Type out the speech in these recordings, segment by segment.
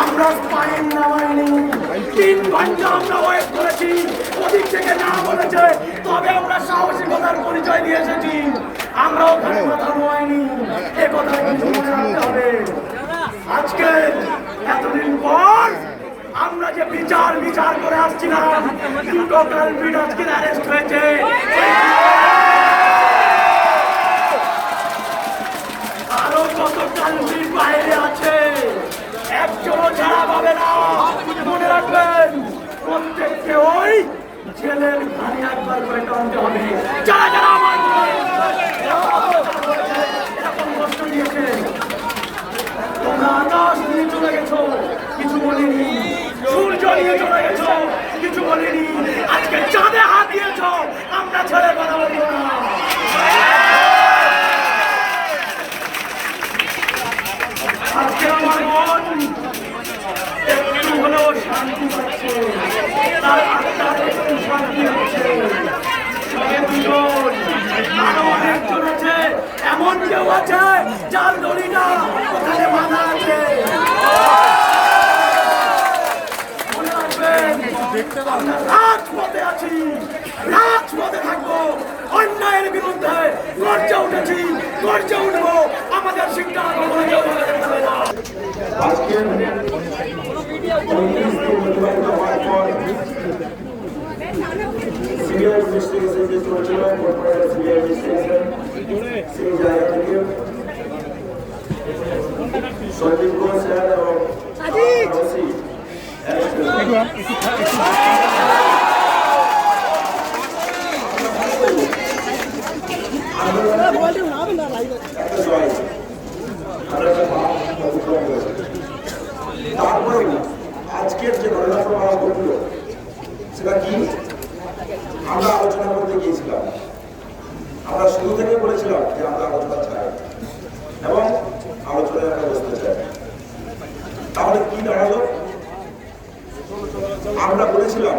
আমরা স্পাইন নামাইনি তিন ঘণ্টা আমরা ওয়েট করেছি। ওদিক থেকে না বলেছে, তবে আমরা সাহসিকতার পরিচয় দিয়ে এসেছি। আমরা ওখানে মাথা নোয়াইনি এ কথা কিন্তু মনে রাখতে হবে। আজকে এতদিন পর আমরা যে বিচার বিচার করে আসছিলাম দুটো কালপিট আজকে অ্যারেস্ট হয়েছে। আরও কত কালপিট বাইরে আছে? ওই ছেলের ভাই একবার করে টানতে হবে যারা যারা আমার এরকম কষ্ট দিয়েছে তোমরা আকাশ নিয়ে চলে গেছো কিছু বলিনি সূর্য নিয়ে চলে গেছো কিছু বলিনি আজকে চাঁদে হাত দিয়েছ আমরা ছেড়ে কথা বলব না আজকে আমার মন একটু হলেও শান্তি পাচ্ছে তার আত্মার একটু শান্তি হচ্ছে সবে দুজন আরও অনেকজন আছে এমন কেউ আছে যার দড়িটা ওখানে বাঁধা আছে। রাজপথে আছি থাকব। অন্যায়ের বিরুদ্ধে গর্জে উঠেছি গর্জে উঠবো। আমাদের শিক্ষা উনিশ দিন অতিবাহিত হওয়ার পর সিবিআই ইনভেস্টিগেশন যে চলছিল কর্পোরেট সিবিআই ইনভেস্টিগেশন সেই জায়গা থেকে সন্দীপ ঘোষ স্যার এবং ওসি অ্যারেস্ট হয়েছে। একটা জয় আমরা একটা মহা অতিক্রম করেছি তারপরে আজকের যে ঘটনাটা ঘটল সেটা কি আমরা আলোচনা করতে গিয়েছিলাম আমরা শুরু থেকে বলেছিলাম যে আমরা আলোচনা চাই এবং আলোচনায় আমরা বসতে চাই তাহলে কি দাঁড়াল আমরা বলেছিলাম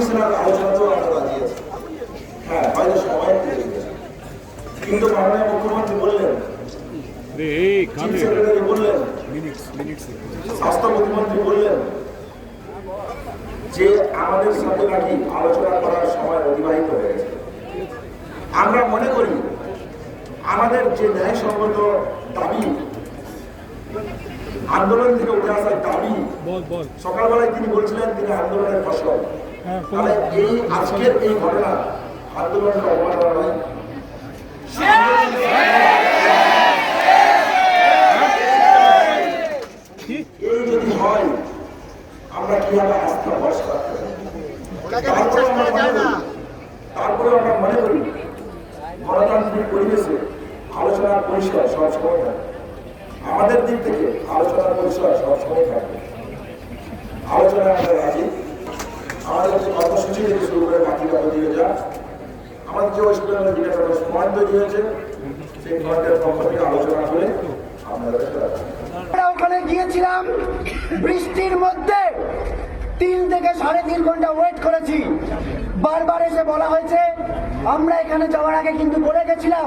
আনকন্ডিশনাল আলোচনাতেও আমরা রাজি আছি। হ্যাঁ হয়তো সময় কিন্তু মাননীয় মুখ্যমন্ত্রী বললেন বললেন স্বাস্থ্য প্রতিমন্ত্রী বললেন যে আমাদের সাথে নাকি আলোচনা করার সময় অতিবাহিত হয়ে গেছে। আমরা মনে করি আমাদের যে ন্যায়সঙ্গত দাবি আন্দোলন থেকে উঠে আসার দাবি সকালবেলায় তিনি বলছিলেন তিনি আন্দোলনের ফসল। তাহলে এই আজকের এই ঘটনা আন্দোলনের অবমাননা এই যদি হয় আমরা কীভাবে আস্থা ভরসা তারপরে আমরা মনে করি তারপরে আমরা মনে করি গণতান্ত্রিক পরিবেশে আলোচনার পরিসর সবসময় থাকে আমাদের দিক থেকে আলোচনার পরিসর সবসময় থাকবে আলোচনায় আমরা রাজি। আমাদের ওখানে গিয়েছিলাম, বৃষ্টির মধ্যে তিন থেকে সাড়ে তিন ঘণ্টা ওয়েট করেছি। বারবার এসে বলা হয়েছে, আমরা এখানে যাওয়ার আগে কিন্তু বলে গেছিলাম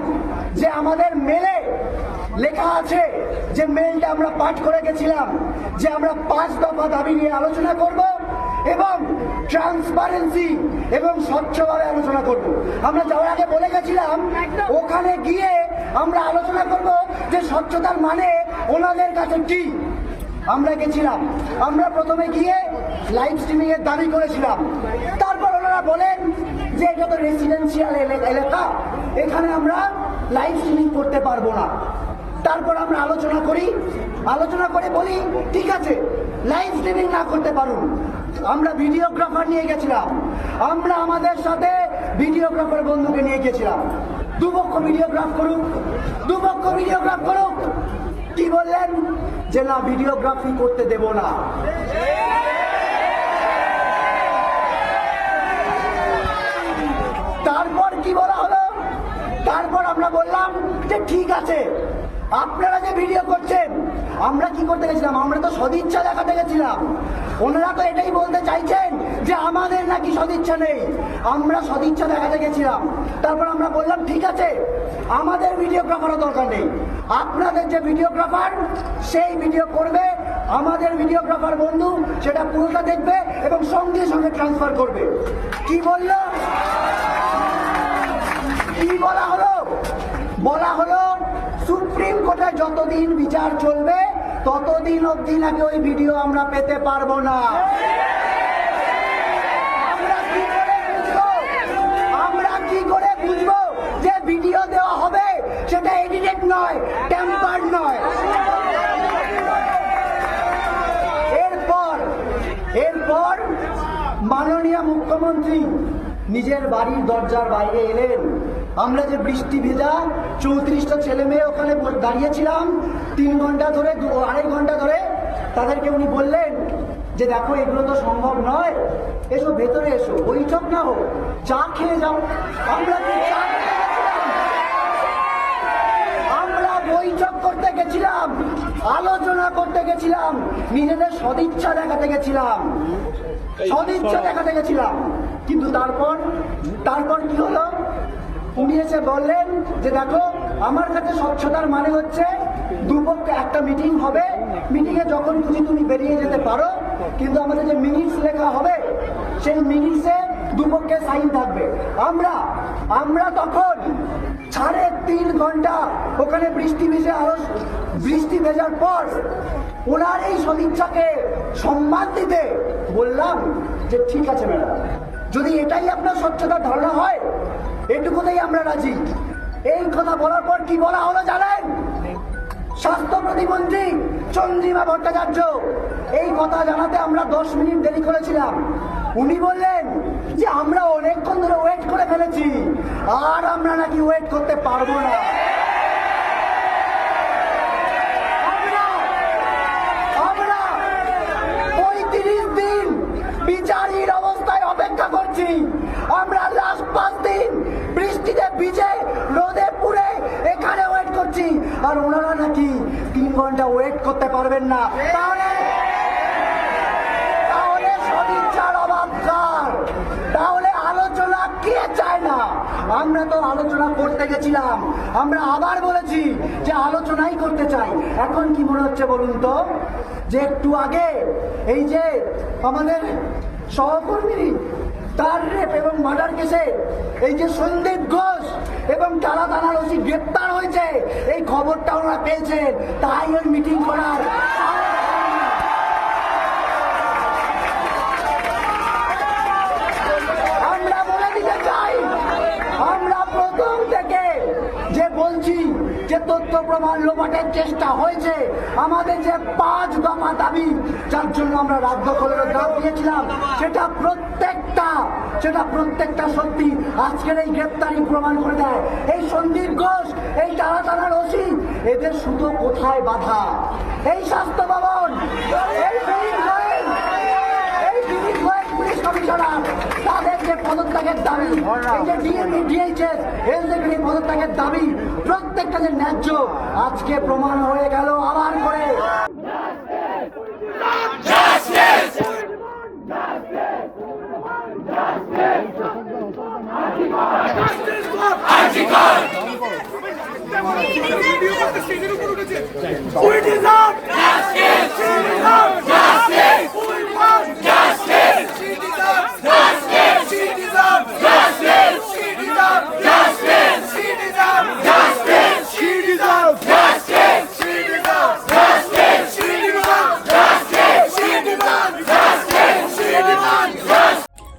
যে আমাদের মেলে লেখা আছে যে মেলটা আমরা পাঠ করে গেছিলাম, যে আমরা পাঁচ দফা দাবি নিয়ে আলোচনা করব। এবং ট্রান্সপারেন্সি এবং স্বচ্ছভাবে আলোচনা করব। আমরা যাওয়ার আগে বলে গেছিলাম ওখানে গিয়ে আমরা আলোচনা করব যে স্বচ্ছতার মানে ওনাদের কাছে কি। আমরা গেছিলাম। আমরা প্রথমে গিয়ে লাইভ স্ট্রিমিং এর দাবি করেছিলাম। তারপর ওনারা বলেন যে এটা তো রেসিডেন্সিয়াল এলাকা এখানে আমরা লাইভ স্ট্রিমিং করতে পারব না। তারপর আমরা আলোচনা করি। আলোচনা করে বলি ঠিক আছে লাইভ স্ট্রিমিং না করতে পারুন। আমরা ভিডিওগ্রাফার নিয়ে গেছিলাম। আমরা আমাদের সাথে ভিডিওগ্রাফার বন্ধুকে নিয়ে গেছিলাম। দুপক্ষ ভিডিওগ্রাফ করুক, দুপক্ষ ভিডিওগ্রাফ করুক। কি বললেন? যে না ভিডিওগ্রাফি করতে দেব না। তারপর কি বলা হলো? তারপর আমরা বললাম যে ঠিক আছে। আপনারা যে ভিডিও করছেন, আমরা কি করতে গেছিলাম? আমরা তো সদিচ্ছা দেখাতে গেছিলাম। ওনারা তো এটাই বলতে চাইছেন যে আমাদের নাকি সদিচ্ছা নেই। আমরা সদিচ্ছা দেখাতে গেছিলাম। তারপর আমরা বললাম, ঠিক আছে, আমাদের ভিডিওগ্রাফারও দরকার নেই। আপনাদের যে ভিডিওগ্রাফার, সেই ভিডিও করবে। আমাদের ভিডিওগ্রাফার বন্ধু, সেটা পুরোটা দেখবে এবং সঙ্গে সঙ্গে ট্রান্সফার করবে। কি বলল? কি বলা হলো? বলা হলো সুপ্রিম কোর্টে যতদিন বিচার চলবে, ততদিন অবধি নাকি ওই ভিডিও আমরা পেতে পারব না। আমরা কি করে বুঝব? যে ভিডিও দেওয়া হবে? সেটা এডিটেড নয় টেম্পার নয়। এরপর এরপর মাননীয় মুখ্যমন্ত্রী নিজের বাড়ির দরজার বাইরে এলেন। আমরা যে বৃষ্টি ভেজা চৌত্রিশটা ছেলে মেয়ে ওখানে দাঁড়িয়েছিলাম তিন ঘণ্টা ধরে দু আড়াই ঘণ্টা ধরে তাদেরকে উনি বললেন যে দেখো এগুলো তো সম্ভব নয়। এসো ভেতরে এসো। বৈঠক না হোক চা খেয়ে যাও। আমরা চা আমরা বৈঠক করতে গেছিলাম আলোচনা করতে গেছিলাম নিজেদের সদিচ্ছা দেখাতে গেছিলাম। সদিচ্ছা দেখাতে গেছিলাম। কিন্তু তারপর তারপর কি হলো? উনি এসে বললেন যে, দেখো, আমার কাছে স্বচ্ছতার মানে হচ্ছে দুপক্ষে একটা মিটিং হবে। মিটিংয়ে যখন খুশি তুমি বেরিয়ে যেতে পারো। কিন্তু আমাদের যে মিনিটস লেখা হবে, সেই মিনিটসে দুপক্ষে সাইন থাকবে। আমরা আমরা তখন সাড়ে তিন ঘণ্টা ওখানে বৃষ্টি ভেজে আরও বৃষ্টি ভেজার পর ওনার এই সদিচ্ছাকে সম্মান দিতে বললাম যে, ঠিক আছে ম্যাডাম। যদি এটাই আপনার স্বচ্ছতার ধারণা হয় এটুকুতেই আমরা রাজি। এই কথা বলার পর কি বলা হলো জানেন? স্বাস্থ্য প্রতিমন্ত্রী চন্দ্রিমা ভট্টাচার্য, এই কথা জানাতে আমরা দশ মিনিট দেরি করেছিলাম। উনি বললেন যে আমরা অনেকক্ষণ ধরে ওয়েট করে ফেলেছি, আর আমরা নাকি ওয়েট করতে পারব না। ঘণ্টা ওয়েট করতে পারবেন না। তাহলে তাহলে সদিচ্ছার অভাব তাহলে আলোচনা কে চায় না? আমরা তো আলোচনা করতে গেছিলাম। আমরা আবার বলেছি যে আলোচনাই করতে চাই। এখন কি মনে হচ্ছে বলুন তো? যে একটু আগে এই যে আমাদের সহকর্মী তার রেপ এবং মার্ডার কেসে এই যে সন্দীপ ঘোষ এবং টালা থানার ওসি গ্রেপ্তার হয়েছে, এই খবরটা ওনারা পেয়েছেন। তাই ওই মিটিং করার প্রথম থেকে যে বলছি যে তথ্য প্রমাণ লোপাটের চেষ্টা হয়েছে, আমাদের যে পাঁচ দফা দাবি, যার জন্য আমরা রাত দখলের দিয়েছিলাম সেটা প্রত্যেকটা সেটা প্রত্যেকটা সত্যি আজকের এই গ্রেপ্তারি প্রমাণ করে দেয়। এই সন্দীপ ঘোষ এই তারা তারার ওসি, এদের শুধু কোথায় বাধা? এই স্বাস্থ্য ভবন, এই পুলিশ পদত্যাগের দাবি পদত্যাগের প্রত্যেকটা যে ন্যায্য, আজকে প্রমাণ হয়ে গেল আবার করে। Deserve